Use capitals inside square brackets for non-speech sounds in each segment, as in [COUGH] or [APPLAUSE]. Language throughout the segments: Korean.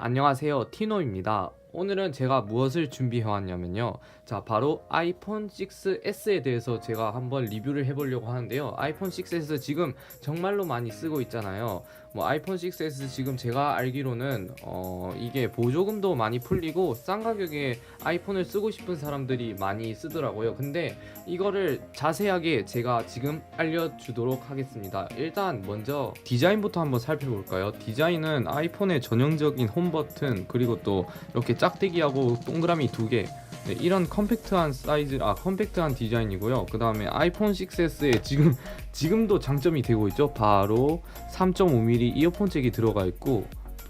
안녕하세요. 티노입니다. 오늘은 제가 무엇을 준비해 왔냐면요. 자, 바로 아이폰 6S에 대해서 제가 한번 리뷰를 해보려고 하는데요. 아이폰 6S 지금 정말로 많이 쓰고 있잖아요. 뭐 아이폰 6S 지금 제가 알기로는 어 이게 보조금도 많이 풀리고 싼 가격에 아이폰을 쓰고 싶은 사람들이 많이 쓰더라고요. 근데 이거를 자세하게 제가 지금 알려주도록 하겠습니다. 일단 먼저 디자인부터 한번 살펴볼까요? 디자인은 아이폰의 전형적인 홈 버튼 그리고 또 이렇게 짝 대기하고 동그라미 두 개. 네, 이런 컴팩트한 사이즈, 아 컴팩트한 디자인이고요. 그 다음에 아이폰 6S에 지금 [LAUGHS] 지금도 장점이 되고 있죠. 바로 3.5mm 이어폰 잭이 들어가 있고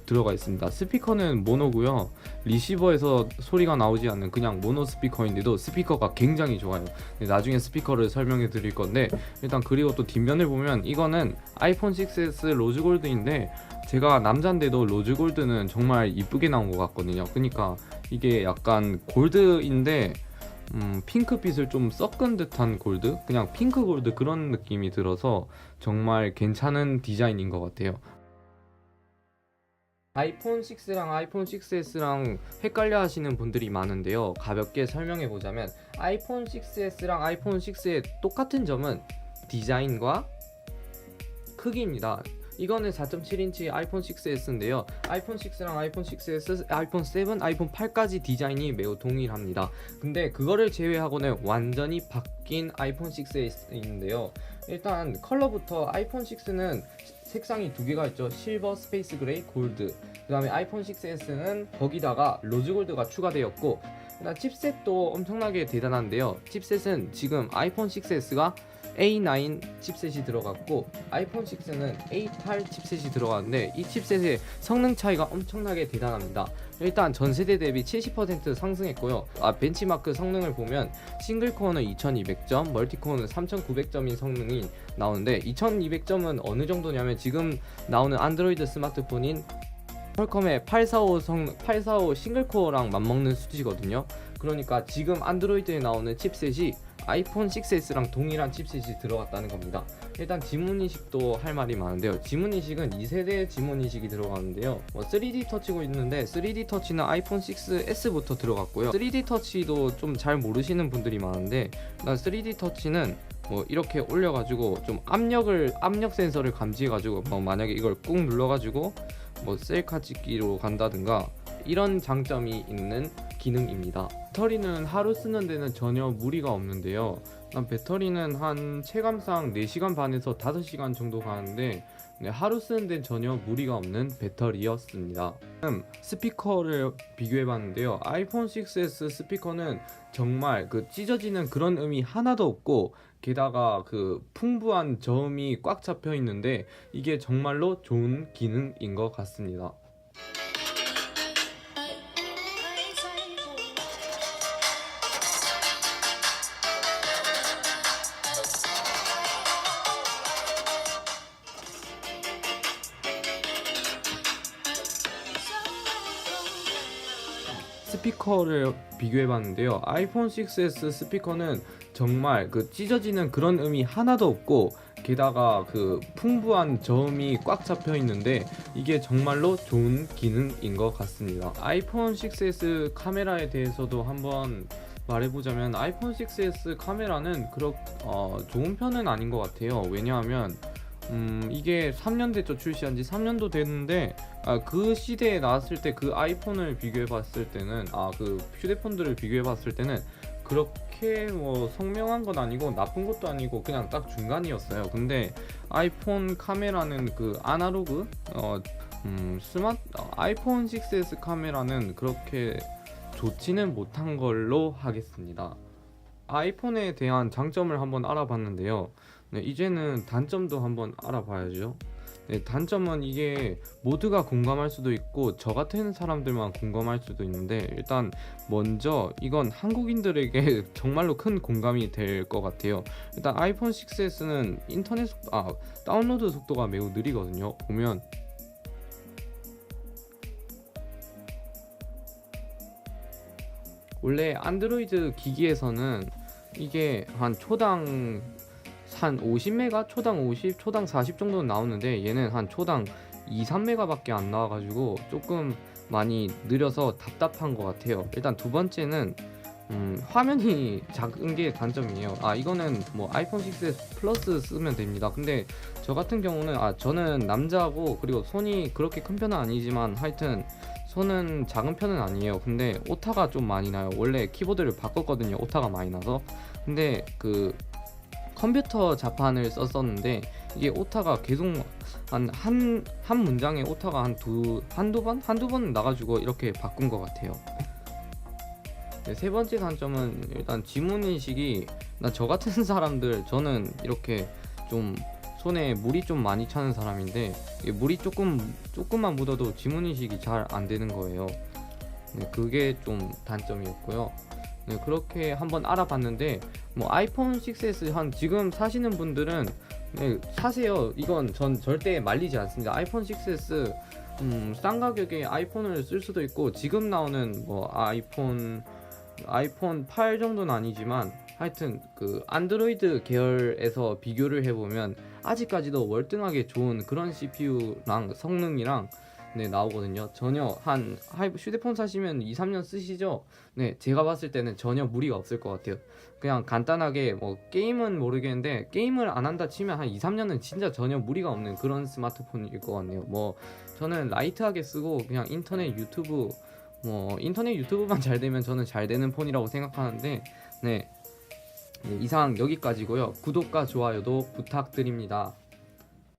들어가 있습니다. 스피커는 모노고요. 리시버에서 소리가 나오지 않는 그냥 모노 스피커인데도 스피커가 굉장히 좋아요. 네, 나중에 스피커를 설명해 드릴 건데 일단 그리고 또 뒷면을 보면 이거는 아이폰 6s 로즈 골드인데 제가 남잔데도 로즈 골드는 정말 이쁘게 나온 것 같거든요. 그러니까 이게 약간 골드인데 음, 핑크빛을 좀 섞은 듯한 골드? 그냥 핑크 골드 그런 느낌이 들어서 정말 괜찮은 디자인인 것 같아요. 아이폰 6랑 아이폰 6S랑 헷갈려 하시는 분들이 많은데요. 가볍게 설명해 보자면 아이폰 6S랑 아이폰 6의 똑같은 점은 디자인과 크기입니다. 이거는 4.7인치 아이폰 6S인데요. 아이폰 6랑 아이폰 6S, 아이폰 7, 아이폰 8까지 디자인이 매우 동일합니다. 근데 그거를 제외하고는 완전히 바뀐 아이폰 6S인데요. 일단 컬러부터 아이폰 6는 색상이 두 개가 있죠. 실버, 스페이스 그레이, 골드. 그 다음에 아이폰 6S는 거기다가 로즈 골드가 추가되었고 일단 칩셋도 엄청나게 대단한데요. 칩셋은 지금 아이폰 6S가 A9 칩셋이 들어갔고 아이폰 6는 A8 칩셋이 들어갔는데 이 칩셋의 성능 차이가 엄청나게 대단합니다. 일단 전 세대 대비 70% 상승했고요. 아 벤치마크 성능을 보면 싱글 코어는 2200점, 멀티 코어는 3900점인 성능이 나오는데 2200점은 어느 정도냐면 지금 나오는 안드로이드 스마트폰인 퀄컴의 845 성, 845 싱글 코어랑 맞먹는 수치거든요. 그러니까 지금 안드로이드에 나오는 칩셋이 아이폰 6S랑 동일한 칩셋이 들어갔다는 겁니다. 일단 지문인식도 할 말이 많은데요. 지문인식은 2세대 지문인식이 들어가는데요. 뭐 3D 터치고 있는데 3D 터치는 아이폰 6S부터 들어갔고요. 3D 터치도 좀 잘 모르시는 분들이 많은데 일단 3D 터치는 뭐 이렇게 올려가지고 좀 압력을 압력 센서를 감지해가지고 뭐 만약에 이걸 꾹 눌러가지고 뭐 셀카 찍기로 간다든가 이런 장점이 있는 기능입니다. 배터리는 하루 쓰는 데는 전혀 무리가 없는데요. 배터리는 한 체감상 4시간 반에서 5시간 정도 가는데 네, 하루 쓰는 데는 전혀 무리가 없는 배터리였습니다. 음, 스피커를 비교해 봤는데요. 아이폰 6s 스피커는 정말 그 찢어지는 그런 음이 하나도 없고 게다가 그 풍부한 저음이 꽉 잡혀 있는데 이게 정말로 좋은 기능인 것 같습니다. 스피커를 비교해 봤는데요. 아이폰 6s 스피커는 정말 그 찢어지는 그런 음이 하나도 없고 게다가 그 풍부한 저음이 꽉 잡혀 있는데 이게 정말로 좋은 기능인 것 같습니다. 아이폰 6s 카메라에 대해서도 한번 말해보자면 아이폰 6s 카메라는 그렇 어, 좋은 편은 아닌 것 같아요. 왜냐하면 음, 이게 3년 됐죠 출시한 지 3년도 됐는데 아, 그 시대에 나왔을 때 그 아이폰을 비교해 봤을 때는 아 그 휴대폰들을 비교해 봤을 때는 그렇게 뭐 성명한 건 아니고 나쁜 것도 아니고 그냥 딱 중간이었어요. 근데 아이폰 카메라는 그 아날로그 어 음, 스마트 어, 아이폰 6s 카메라는 그렇게 좋지는 못한 걸로 하겠습니다. 아이폰에 대한 장점을 한번 알아봤는데요. 네, 이제는 단점도 한번 알아봐야죠. 네, 단점은 이게 모두가 공감할 수도 있고 저 같은 사람들만 공감할 수도 있는데 일단 먼저 이건 한국인들에게 [LAUGHS] 정말로 큰 공감이 될 것 같아요. 일단 아이폰 6s는 인터넷 속도, 아 다운로드 속도가 매우 느리거든요. 보면 원래 안드로이드 기기에서는 이게 한 초당 한 50메가 초당 50 초당 40 정도는 나오는데 얘는 한 초당 2, 3메가밖에 안 나와가지고 조금 많이 느려서 답답한 것 같아요. 일단 두 번째는 음, 화면이 [LAUGHS] 작은 게 단점이에요. 아 이거는 뭐 아이폰 6s 플러스 쓰면 됩니다. 근데 저 같은 경우는 아 저는 남자고 그리고 손이 그렇게 큰 편은 아니지만 하여튼 손은 작은 편은 아니에요. 근데 오타가 좀 많이 나요. 원래 키보드를 바꿨거든요. 오타가 많이 나서. 근데 그 컴퓨터 자판을 썼었는데 이게 오타가 계속 한 한 한 문장에 오타가 한 두 한두 번 한두 번 나가지고 이렇게 바꾼 것 같아요. 네, 세 번째 단점은 일단 지문 인식이 나 저 같은 [LAUGHS] 사람들 저는 이렇게 좀 손에 물이 좀 많이 차는 사람인데 물이 조금 조금만 묻어도 지문 인식이 잘 안 되는 거예요. 네, 그게 좀 단점이었고요. 네, 그렇게 한번 알아봤는데 뭐 아이폰 6s 한 지금 사시는 분들은 네, 사세요. 이건 전 절대 말리지 않습니다. 아이폰 6s 음, 싼 가격에 아이폰을 쓸 수도 있고 지금 나오는 뭐 아이폰 아이폰 8 정도는 아니지만 하여튼 그 안드로이드 계열에서 비교를 해보면 아직까지도 월등하게 좋은 그런 CPU랑 성능이랑 네 나오거든요. 전혀 한 휴대폰 사시면 2, 3년 쓰시죠? 네 제가 봤을 때는 전혀 무리가 없을 것 같아요. 그냥 간단하게 뭐 게임은 모르겠는데 게임을 안 한다 치면 한 2, 3년은 진짜 전혀 무리가 없는 그런 스마트폰일 것 같네요. 뭐 저는 라이트하게 쓰고 그냥 인터넷 유튜브 뭐 인터넷 유튜브만 [LAUGHS] 잘 되면 저는 잘 되는 폰이라고 생각하는데 네, 네 이상 여기까지고요. 구독과 좋아요도 부탁드립니다.